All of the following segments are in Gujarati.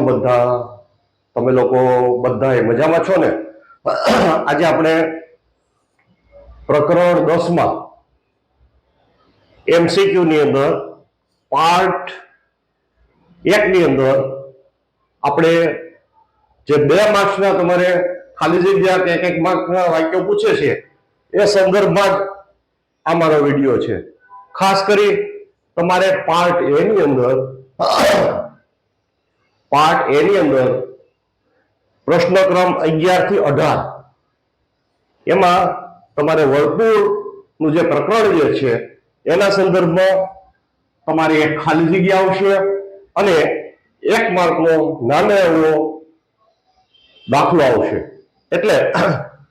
બધા? તમે લોકો બધા મજામાં છો ને? આજે આપણે પ્રકરણ દસમાં એમસીક્યુ ની અંદર પાર્ટ એકની અંદર આપણે જે બે માર્ક્સના તમારે ખાલી જગ્યા કે એક એક માર્ક્સના વાક્યો પૂછે છે, એ સંદર્ભમાં જ આ મારો વીડિયો છે. ખાસ કરી તમારે પાર્ટ એની અંદર પાર્ટ એ ની અંદર પ્રશ્નક્રમ અગિયારથી અઢાર. એમાં તમારે વર્તુળનું જે પ્રકરણ જે છે, એના સંદર્ભમાં તમારી એક ખાલી જગ્યા આવશે અને એક માર્કનો નાનો એવો દાખલો આવશે. એટલે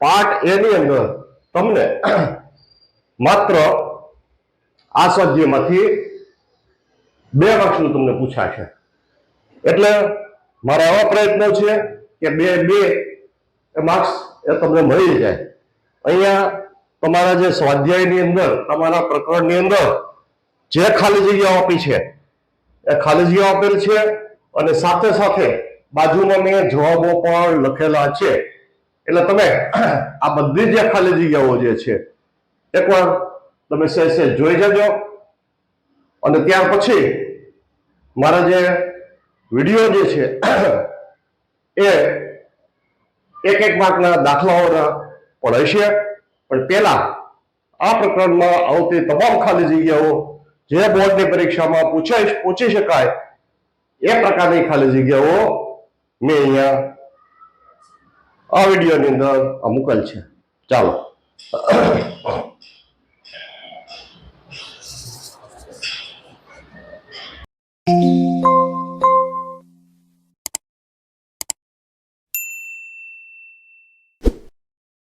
પાર્ટ એ ની અંદર તમને માત્ર આ સ્વાધ્યાયમાંથી બે વર્ષનું તમને પૂછાશે. એટલે મારા એવા પ્રયત્નો છે કે બે બે માર્ક્સ એ તમને મળી જાય. અહીંયા તમારા જે સ્વાધ્યાયની અંદર, તમારા પ્રકરણની અંદર જે ખાલી જગ્યાઓ આપી છે, એ ખાલી જગ્યાઓ આપેલ છે અને સાથે સાથે બાજુમાં મેં જવાબો પણ લખેલા છે. એટલે તમે આ બધી જે ખાલી જગ્યાઓ જે છે, એકવાર તમે સહેજ જોઈ જજો. અને ત્યાર પછી મારા જે વીડિયો જે છે, એ એક એક માર્કના દાખલાઓના પણ હશે. પણ પહેલા આ પ્રકરણમાં આવતી તમામ ખાલી જગ્યાઓ જે બોર્ડની પરીક્ષામાં પૂછાઈ પૂછી શકાય, એ પ્રકારની ખાલી જગ્યાઓ મેં અહીંયા આ વિડીયોની અંદર આ મુકેલ છે. ચાલો.